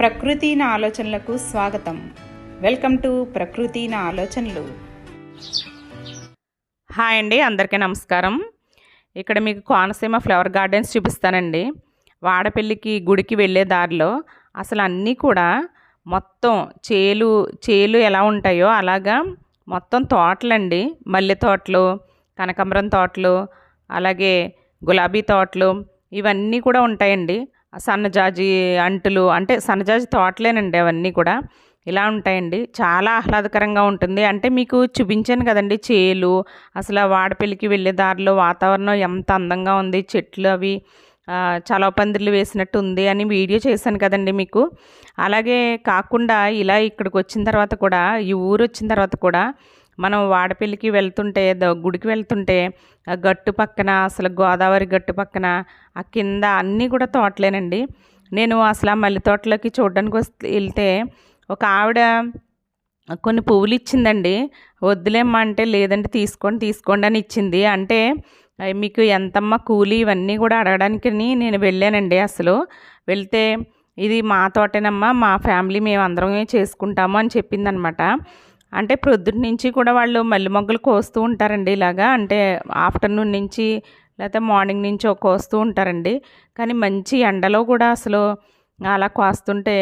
ప్రకృతి నా ఆలోచనలకు స్వాగతం. వెల్కమ్ టు ప్రకృతి నా ఆలోచనలు. హాయ్ అండి అందరికీ నమస్కారం. ఇక్కడ మీకు కోనసీమ ఫ్లవర్ గార్డెన్స్ చూపిస్తానండి. వాడపల్లికి గుడికి వెళ్ళే దారిలో అసలు అన్నీ కూడా మొత్తం చేలు చేలు ఎలా ఉంటాయో అలాగా మొత్తం తోటలండి. మల్లె తోటలు కనకాంబరం తోటలు అలాగే గులాబీ తోటలు ఇవన్నీ కూడా ఉంటాయండి. సన్నజాజి అంటులు అంటే సన్నజాజి తోటలేనండి అవన్నీ కూడా. ఇలా ఉంటాయండి. చాలా ఆహ్లాదకరంగా ఉంటుంది. అంటే మీకు చూపించాను కదండి చేలు. అసలు వాడపల్లికి వెళ్ళే దారిలో వాతావరణం ఎంత అందంగా ఉంది. చెట్లు అవి ఆ, పందిర్లు వేసినట్టు ఉంది అని వీడియో చేశాను కదండి మీకు. అలాగే కాకుండా ఇలా ఇక్కడికి వచ్చిన తర్వాత కూడా ఈ ఊరు వచ్చిన తర్వాత కూడా మనం వాడపల్లికి వెళ్తుంటే ద- గుడికి వెళ్తుంటే ఆ గట్టు పక్కన అసలు గోదావరి గట్టు పక్కన ఆ కింద అన్నీ కూడా తోటలేనండి. నేను అసలు ఆ మల్లె తోటలోకి చూడడానికి వస్తే వెళ్తే ఒక ఆవిడ కొన్ని పువ్వులు ఇచ్చిందండి. వద్దులేమ్మా అంటే లేదంటే తీసుకోండి తీసుకోండి అని ఇచ్చింది. అంటే మీకు ఎంతమ్మా కూలి ఇవన్నీ కూడా అడగడానికి నేను వెళ్ళానండి అసలు. వెళ్తే ఇది మా తోటేనమ్మా మా ఫ్యామిలీ మేము అందరమే చేసుకుంటాము అని చెప్పిందనమాట. అంటే ప్రొద్దుటి నుంచి కూడా వాళ్ళు మల్లె మొగ్గలు కోస్తూ ఉంటారండి ఇలాగా. అంటే ఆఫ్టర్నూన్ నుంచి లేకపోతే మార్నింగ్ నుంచి కోస్తూ ఉంటారండి. కానీ మంచి ఎండలో కూడా అసలు అలా కోస్తుంటే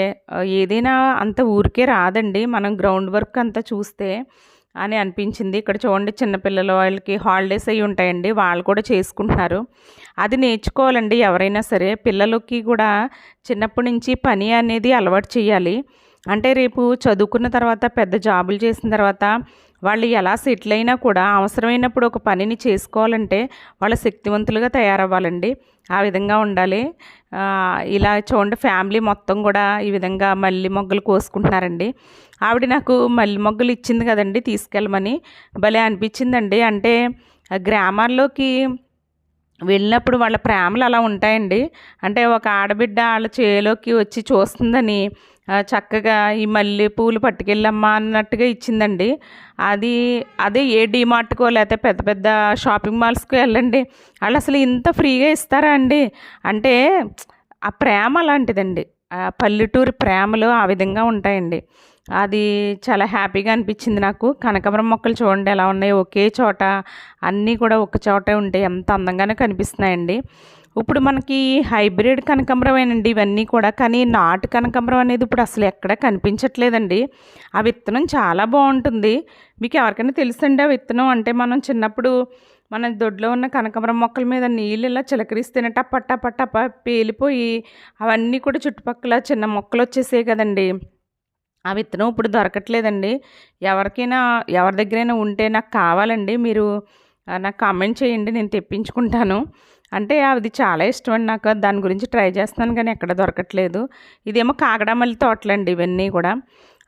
ఏదైనా అంత ఊరికే రాదండి. మనం గ్రౌండ్ వర్క్ అంతా చూస్తే అని అనిపించింది. ఇక్కడ చూడండి చిన్నపిల్లలు వాళ్ళకి హాలిడేస్ అయి ఉంటాయండి. వాళ్ళు కూడా చేసుకుంటున్నారు. అది నేర్చుకోవాలండి ఎవరైనా సరే. పిల్లలకి కూడా చిన్నప్పటి నుంచి పని అనేది అలవాటు చేయాలి. అంటే రేపు చదువుకున్న తర్వాత పెద్ద జాబులు చేసిన తర్వాత వాళ్ళు ఎలా సెటిల్ అయినా కూడా అవసరమైనప్పుడు ఒక పనిని చేసుకోవాలంటే వాళ్ళ శక్తివంతులుగా తయారవ్వాలండి. ఆ విధంగా ఉండాలి. ఇలా చూడండి ఫ్యామిలీ మొత్తం కూడా ఈ విధంగా మల్లి మొగ్గలు కోసుకుంటున్నారండి. ఆవిడ నాకు మల్లి మొగ్గలు ఇచ్చింది కదండి తీసుకెళ్ళమని. భలే అనిపించిందండి. అంటే గ్రామాల్లోకి వెళ్ళినప్పుడు వాళ్ళ ప్రేమలు అలా ఉంటాయండి. అంటే ఒక ఆడబిడ్డ వాళ్ళ చేలోకి వచ్చి చూస్తుందని చక్కగా ఈ మల్లె పూలు పట్టుకెళ్ళమ్మా అన్నట్టుగా ఇచ్చిందండి. అది అదే ఏ డీమార్ట్కో లేకపోతే పెద్ద పెద్ద షాపింగ్ మాల్స్కి వెళ్ళండి. వాళ్ళు అసలు ఇంత ఫ్రీగా ఇస్తారా అండి? అంటే ఆ ప్రేమ అలాంటిదండి. పల్లెటూరు ప్రేమలు ఆ విధంగా ఉంటాయండి. అది చాలా హ్యాపీగా అనిపించింది నాకు. కనకాంబరం మొక్కలు చూడండి ఎలా ఉన్నాయి. ఒకే చోట అన్నీ కూడా ఒక చోటే ఉంటాయి ఎంత అందంగానే కనిపిస్తున్నాయండి. ఇప్పుడు మనకి హైబ్రిడ్ కనకాంబరమేనండి ఇవన్నీ కూడా. కానీ నాటు కనకాంబరం అనేది ఇప్పుడు అసలు ఎక్కడ కనిపించట్లేదండి. ఆ విత్తనం చాలా బాగుంటుంది. మీకు ఎవరికైనా తెలుసండి ఆ విత్తనం? అంటే మనం చిన్నప్పుడు మన దొడ్లో ఉన్న కనకాంబరం మొక్కల మీద నీళ్ళు ఇలా చిలకరిస్తేనే టప్ప టప్ప టప్ప పేలిపోయి అవన్నీ కూడా చుట్టుపక్కల చిన్న మొక్కలు వచ్చేసాయి కదండి. ఆ విత్తనం ఇప్పుడు దొరకట్లేదండి. ఎవరికైనా ఎవరి దగ్గరైనా ఉంటే నాకు కావాలండి. మీరు నాకు కామెంట్ చేయండి. నేను తెప్పించుకుంటాను. అంటే అది చాలా ఇష్టం అండి నాకు. దాని గురించి ట్రై చేస్తున్నాను కానీ ఎక్కడ దొరకట్లేదు. ఇదేమో కాగడమల్లి తోటలండి ఇవన్నీ కూడా.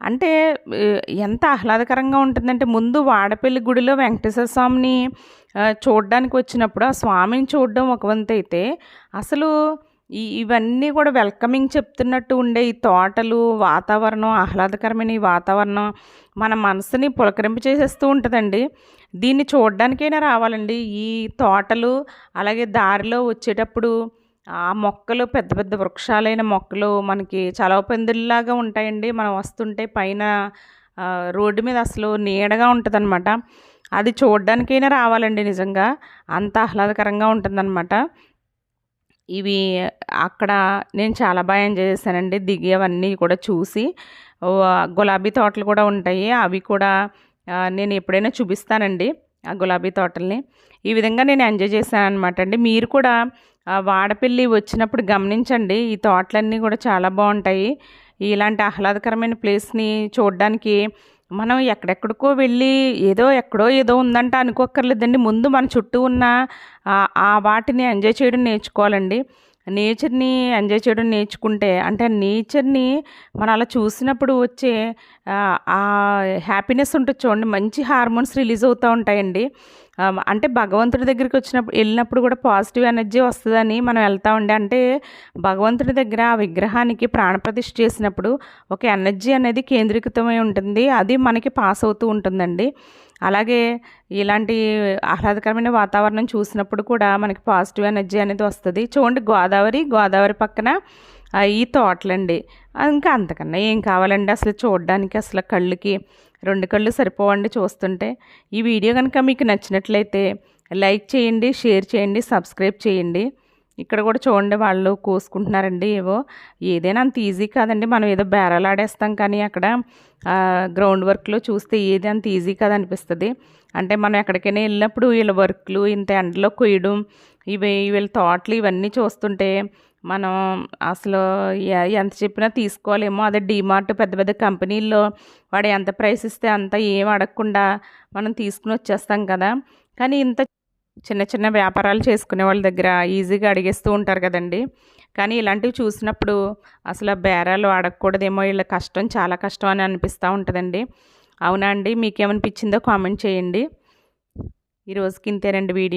అంటే ఎంత ఆహ్లాదకరంగా ఉంటుందంటే ముందు వాడపల్లి గుడిలో వెంకటేశ్వర స్వామిని చూడడానికి వచ్చినప్పుడు ఆ స్వామిని చూడడం ఒక వంతు అయితే అసలు ఈ ఇవన్నీ కూడా వెల్కమింగ్ చెప్తున్నట్టు ఉండే ఈ తోటలు వాతావరణం ఆహ్లాదకరమైన ఈ వాతావరణం మన మనసుని పులకరింపు చేసేస్తూ ఉంటుందండి. దీన్ని చూడడానికైనా రావాలండి. ఈ తోటలు అలాగే దారిలో వచ్చేటప్పుడు ఆ మొక్కలు పెద్ద పెద్ద వృక్షాలైన మొక్కలు మనకి చలవ పందిరిలాగా ఉంటాయండి. మనం వస్తుంటే పైన రోడ్డు మీద అసలు నీడగా ఉంటుందన్నమాట. అది చూడడానికైనా రావాలండి నిజంగా. అంత ఆహ్లాదకరంగా ఉంటుందన్నమాట. ఇవి అక్కడ నేను చాలా బాగా ఎంజాయ్ చేశానండి. దిగి అవన్నీ కూడా చూసి గులాబీ తోటలు కూడా ఉంటాయి. అవి కూడా నేను ఎప్పుడైనా చూపిస్తానండి ఆ గులాబీ తోటల్ని. ఈ విధంగా నేను ఎంజాయ్ చేశాను అనమాట అండి. మీరు కూడా వాడపల్లి వచ్చినప్పుడు గమనించండి. ఈ తోటలన్నీ కూడా చాలా బాగుంటాయి. ఇలాంటి ఆహ్లాదకరమైన ప్లేస్ని చూడడానికి మనం ఎక్కడెక్కడికో వెళ్ళి ఏదో ఎక్కడో ఏదో ఉందంట అనుకోక్కర్లేదండి. ముందు మన చుట్టూ ఉన్న ఆ- వాటిని ఎంజాయ్ చేయడం నేర్చుకోవాలండి. నేచర్ని ఎంజాయ్ చేయడం నేర్చుకుంటే అంటే ఆ నేచర్ని మనం అలా చూసినప్పుడు వచ్చే ఆ, హ్యాపీనెస్ ఉంటుంది చూడండి. మంచి హార్మోన్స్ రిలీజ్ అవుతూ ఉంటాయండి. అంటే భగవంతుడి దగ్గరికి వచ్చినప్పుడు వెళ్ళినప్పుడు కూడా పాజిటివ్ ఎనర్జీ వస్తుందని మనం వెళ్తా ఉండే. అంటే భగవంతుడి దగ్గర ఆ విగ్రహానికి ప్రాణప్రతిష్ఠ చేసినప్పుడు ఒక ఎనర్జీ అనేది కేంద్రీకృతమై ఉంటుంది. అది మనకి పాస్ అవుతూ ఉంటుందండి. అలాగే ఇలాంటి ఆహ్లాదకరమైన వాతావరణం చూసినప్పుడు కూడా మనకి పాజిటివ్ ఎనర్జీ అనేది వస్తుంది. చూడండి గోదావరి గోదావరి పక్కన ఈ తోటలండి. ఇంకా అంతకన్నా ఏం కావాలండి అసలు చూడడానికి అసలు కళ్ళుకి? రెండు కళ్ళు సరిపోవండి చూస్తుంటే. ఈ వీడియో కనుక మీకు నచ్చినట్లయితే లైక్ చేయండి షేర్ చేయండి సబ్స్క్రైబ్ చేయండి. ఇక్కడ కూడా చూడండి వాళ్ళు కోసుకుంటున్నారండి ఏవో. ఏదైనా అంత ఈజీ కాదండి. మనం ఏదో బేరాలు ఆడేస్తాం కానీ అక్కడ గ్రౌండ్ వర్క్లో చూస్తే ఏది అంత ఈజీ కాదనిపిస్తుంది. అంటే మనం ఎక్కడికైనా వెళ్ళినప్పుడు వీళ్ళ వర్క్లు ఇంత ఎండలో కొయ్యడం ఇవి వీళ్ళ తోటలు ఇవన్నీ చూస్తుంటే మనం అసలు ఎంత చెప్పినా తీసుకోలేమో. అదే డీమార్ట్ పెద్ద పెద్ద కంపెనీల్లో వాడు ఎంత ప్రైస్ ఇస్తే అంత ఏం అడగకుండా మనం తీసుకుని వచ్చేస్తాం కదా. కానీ ఇంత చిన్న చిన్న వ్యాపారాలు చేసుకునే వాళ్ళ దగ్గర ఈజీగా అడిగేస్తూ ఉంటారు కదండి. కానీ ఇలాంటివి చూసినప్పుడు అసలు బేరాలు అడగకూడదేమో వీళ్ళ కష్టం చాలా కష్టం అని అనిపిస్తూ ఉంటుందండి. అవునా అండి? మీకేమనిపించిందో కామెంట్ చేయండి. ఈరోజుకి ఇంతేనండి వీడియో.